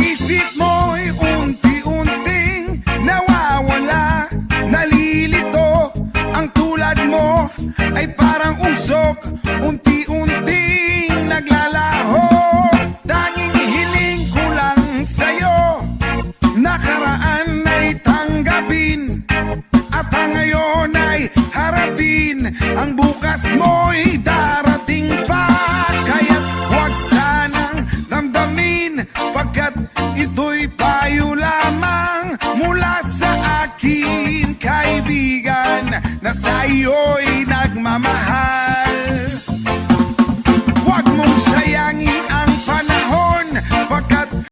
Is it more? Mo ay parang usok. Unti-unting naglalaho. Tanging hiling ko lang sa'yo. Nakaraan ay tanggapin. At ang ngayon ay harapin. Ang bukas mo'y darating pa. Kaya't huwag sanang damdamin. Pagkat ito'y payo lamang Mula sa akin kaibigan Na sa iyo'y nagmamahal. Huwag mong sayangin